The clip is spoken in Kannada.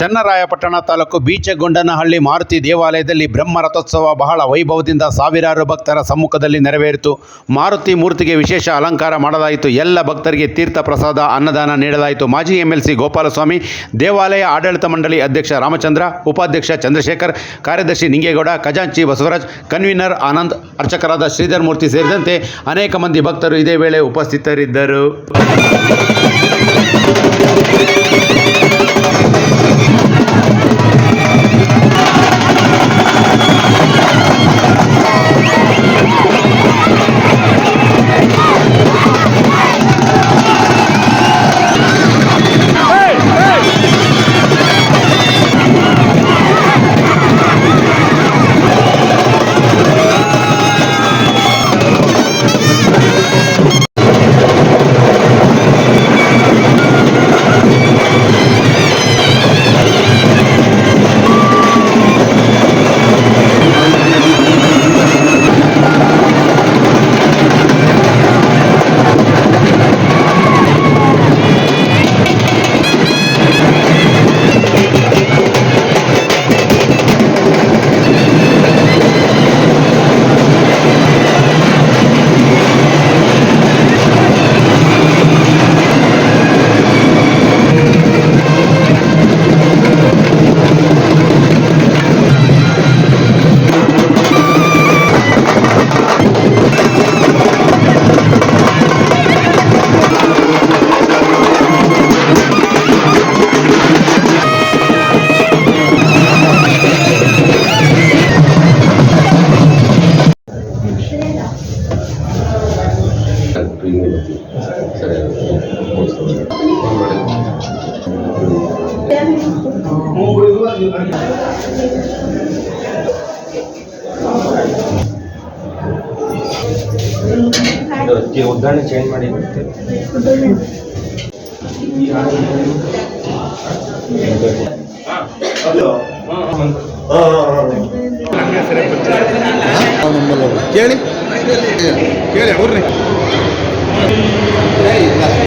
ಚನ್ನರಾಯಪಟ್ಟಣ ತಾಲೂಕು ಬೀಚಗೊಂಡನಹಳ್ಳಿ ಮಾರುತಿ ದೇವಾಲಯದಲ್ಲಿ ಬ್ರಹ್ಮ ರಥೋತ್ಸವ ಬಹಳ ವೈಭವದಿಂದ ಸಾವಿರಾರು ಭಕ್ತರ ಸಮ್ಮುಖದಲ್ಲಿ ನೆರವೇರಿತು. ಮಾರುತಿ ಮೂರ್ತಿಗೆ ವಿಶೇಷ ಅಲಂಕಾರ ಮಾಡಲಾಯಿತು. ಎಲ್ಲ ಭಕ್ತರಿಗೆ ತೀರ್ಥ ಪ್ರಸಾದ, ಅನ್ನದಾನ ನೀಡಲಾಯಿತು. ಮಾಜಿ ಎಂಎಲ್ಸಿ ಗೋಪಾಲಸ್ವಾಮಿ, ದೇವಾಲಯ ಆಡಳಿತ ಮಂಡಳಿ ಅಧ್ಯಕ್ಷ ರಾಮಚಂದ್ರ, ಉಪಾಧ್ಯಕ್ಷ ಚಂದ್ರಶೇಖರ್, ಕಾರ್ಯದರ್ಶಿ ನಿಂಗೇಗೌಡ, ಖಜಾಂಚಿ ಬಸವರಾಜ್, ಕನ್ವೀನರ್ ಆನಂದ್, ಅರ್ಚಕರಾದ ಶ್ರೀಧರ್ ಮೂರ್ತಿ ಸೇರಿದಂತೆ ಅನೇಕ ಮಂದಿ ಭಕ್ತರು ಇದೇ ವೇಳೆ ಉಪಸ್ಥಿತರಿದ್ದರು. you. ಉದಾಹರಣೆ ಚೇಂಜ್ ಮಾಡಿ ಕೇಳಿ. ಕೇಳಿ ಅವ್ರನ್ನೇ ねえ。